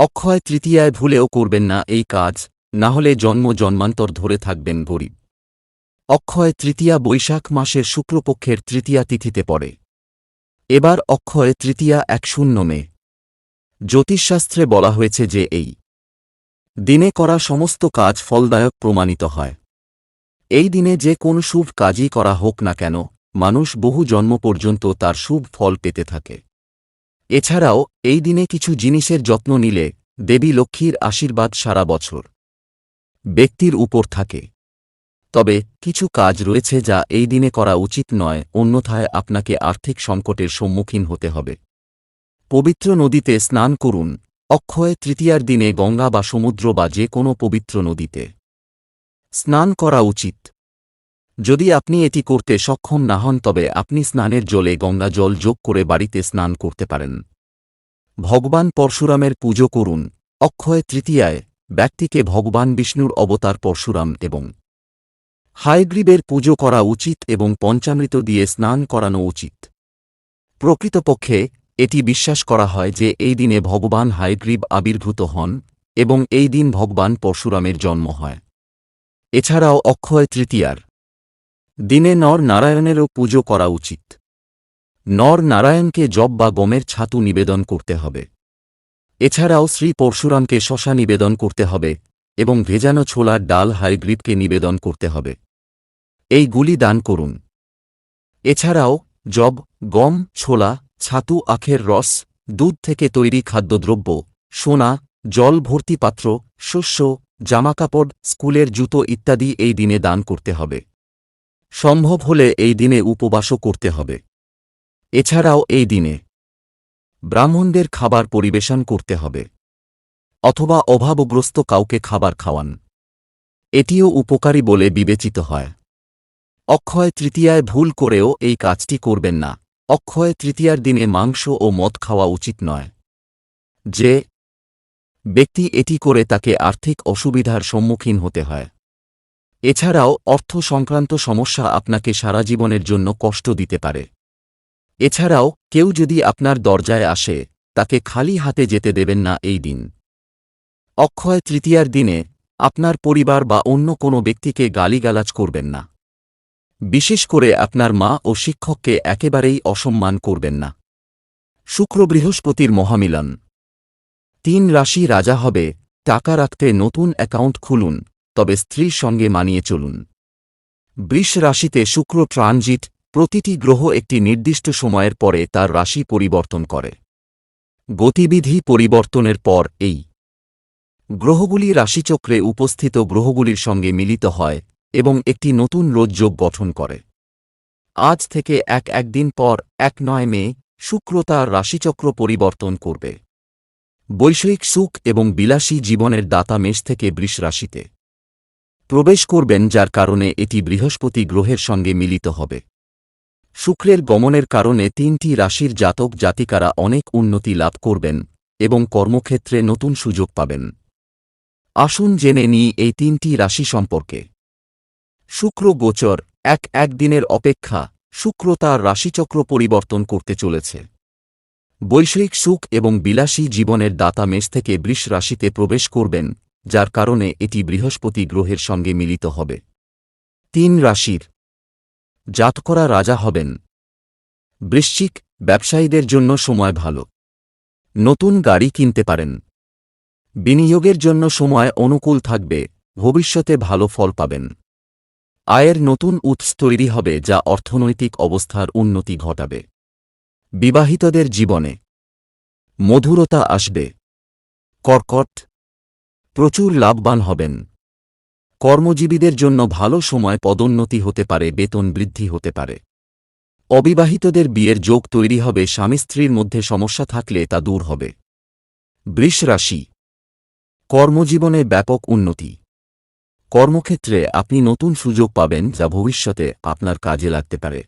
অক্ষয় তৃতীয়ায় ভুলেও করবেন না এই কাজ, না হলে জন্ম জন্মান্তর ধরে থাকবেন গরিব। অক্ষয় তৃতীয়া বৈশাখ মাসের শুক্লপক্ষের তৃতীয়া তিথিতে পড়ে। এবার অক্ষয় তৃতীয়া এক শূন্য মে। জ্যোতিষশাস্ত্রে বলা হয়েছে যে এই দিনে করা সমস্ত কাজ ফলদায়ক প্রমাণিত হয়। এই দিনে যে কোন শুভ কাজই করা হোক না কেন, মানুষ বহু জন্ম পর্যন্ত তার শুভ ফল পেতে থাকে। এছাড়াও, এই দিনে কিছু জিনিসের যত্ন নিলে দেবী লক্ষ্মীর আশীর্বাদ সারা বছর ব্যক্তির উপর থাকে। তবে, কিছু কাজ রয়েছে যা এই দিনে করা উচিত নয়, অন্যথায় আপনাকে আর্থিক সংকটের সম্মুখীন হতে হবে। পবিত্র নদীতে স্নান করুন। অক্ষয় তৃতীয়ার দিনে গঙ্গা বা সমুদ্র বা যে কোনো পবিত্র নদীতে। স্নান করা উচিত। যদি আপনি এটি করতে সক্ষম না হন, তবে আপনি স্নানের জলে গঙ্গা জল যোগ করে বাড়িতে স্নান করতে পারেন। ভগবান পরশুরামের পুজো করুন। অক্ষয় তৃতীয়ায়, ব্যক্তিকে ভগবান বিষ্ণুর অবতার পরশুরাম এবং হায়গ্রীবের পুজো করা উচিত এবং পঞ্চামৃত দিয়ে স্নান করানো উচিত। প্রকৃতপক্ষে, এটি বিশ্বাস করা হয় যে এই দিনে ভগবান হায়গ্রীব আবির্ভূত হন এবং এই দিন ভগবান পরশুরামের জন্ম হয়। এছাড়াও অক্ষয় তৃতীয়ার দিনে নর নারায়ণেরও পুজো করা উচিত। নর নারায়ণকে জব বা গমের ছাতু নিবেদন করতে হবে। এছাড়াও শ্রী পরশুরামকে শশা নিবেদন করতে হবে এবং ভেজানো ছোলার ডাল হাইগ্রিডকে নিবেদন করতে হবে। এইগুলি দান করুন। এছাড়াও জব, গম, ছোলা, ছাতু, আখের রস, দুধ থেকে তৈরি খাদ্যদ্রব্য, সোনা, জল ভর্তি পাত্র, শস্য, জামাকাপড়, স্কুলের জুতো ইত্যাদি এই দিনে দান করতে হবে। সম্ভব হলে এই দিনে উপবাসও করতে হবে। এছাড়াও এই দিনে ব্রাহ্মণদের খাবার পরিবেশন করতে হবে, অথবা অভাবগ্রস্ত কাউকে খাবার খাওয়ান। এটিও উপকারী বলে বিবেচিত হয়। অক্ষয় তৃতীয়ায় ভুল করেও এই কাজটি করবেন না। অক্ষয় তৃতীয়ার দিনে মাংস ও মদ খাওয়া উচিত নয়। যে ব্যক্তি এটি করে তাকে আর্থিক অসুবিধার সম্মুখীন হতে হয়। এছাড়াও, অর্থ সংক্রান্ত সমস্যা আপনাকে সারা জীবনের জন্য কষ্ট দিতে পারে। এছাড়াও, কেউ যদি আপনার দরজায় আসে, তাকে খালি হাতে যেতে দেবেন না এই দিন। অক্ষয় তৃতীয়ার দিনে, আপনার পরিবার বা অন্য কোনো ব্যক্তিকে গালিগালাজ করবেন না। বিশেষ করে আপনার মা ও শিক্ষককে একেবারেই অসম্মান করবেন না। শুক্র বৃহস্পতির মহামিলন। তিন রাশি রাজা হবে, টাকা রাখতে নতুন অ্যাকাউন্ট খুলুন। তবে স্ত্রীর সঙ্গে মানিয়ে চলুন। বৃষ রাশিতে শুক্র ট্রানজিট প্রতিটি গ্রহ একটি নির্দিষ্ট সময়ের পরে তার রাশি পরিবর্তন করে। গতিবিধি পরিবর্তনের পর এই। গ্রহগুলি রাশিচক্রে উপস্থিত গ্রহগুলির সঙ্গে মিলিত হয় এবং একটি নতুন রোজযোগ গঠন করে। আজ থেকে এক একদিন পর এক নয় মে শুক্র তার রাশিচক্র পরিবর্তন করবে। বৈষয়িক সুখ এবং বিলাসী জীবনের দাতা মেষ থেকে বৃষ রাশিতে। প্রবেশ করবেন যার কারণে এটি বৃহস্পতি গ্রহের সঙ্গে মিলিত হবে। শুক্রের গমনের কারণে তিনটি রাশির জাতক জাতিকারা অনেক উন্নতি লাভ করবেন এবং কর্মক্ষেত্রে নতুন সুযোগ পাবেন। আসুন জেনে নিই এই তিনটি রাশি সম্পর্কে। শুক্র গোচর, এক একদিনের অপেক্ষা, শুক্র তার রাশিচক্র পরিবর্তন করতে চলেছে। বৈষয়িক সুখ এবং বিলাসী জীবনের দাতা মেষ থেকে বৃষ রাশিতে প্রবেশ করবেন যার কারণে এটি বৃহস্পতি গ্রহের সঙ্গে মিলিত হবে। তিন রাশির জাতকরা রাজা হবেন। বৃশ্চিক ব্যবসায়ীদের জন্য সময় ভালো। নতুন গাড়ি কিনতে পারেন। বিনিয়োগের জন্য সময় অনুকূল থাকবে, ভবিষ্যতে ভালো ফল পাবেন। আয়ের নতুন উৎস তৈরি হবে যা অর্থনৈতিক অবস্থার উন্নতি ঘটাবে। বিবাহিতদের জীবনে মধুরতা আসবে। কর্কট প্রচুর লাভবান হবেন। কর্মজীবীদের জন্য ভালো সময় পদোন্নতি হতে পারে, বেতন বৃদ্ধি হতে পারে। অবিবাহিতদের বিয়ের যোগ তৈরি হবে, স্বামী স্ত্রীর মধ্যে সমস্যা থাকলে তা দূর হবে। বৃষ রাশি। কর্মজীবনে ব্যাপক উন্নতি। কর্মক্ষেত্রে আপনি নতুন সুযোগ পাবেন যা ভবিষ্যতে আপনার কাজে লাগতে পারে।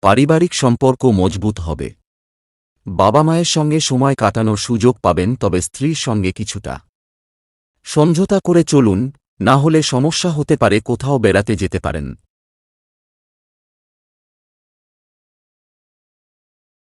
পারিবারিক সম্পর্ক মজবুত হবে। বাবা মায়ের সঙ্গে সময় কাটানোর সুযোগ পাবেন, তবে স্ত্রীর সঙ্গে কিছুটা সমঝোতা করে চলুন না হলে সমস্যা হতে পারে কোথাও বেড়াতে যেতে পারেন।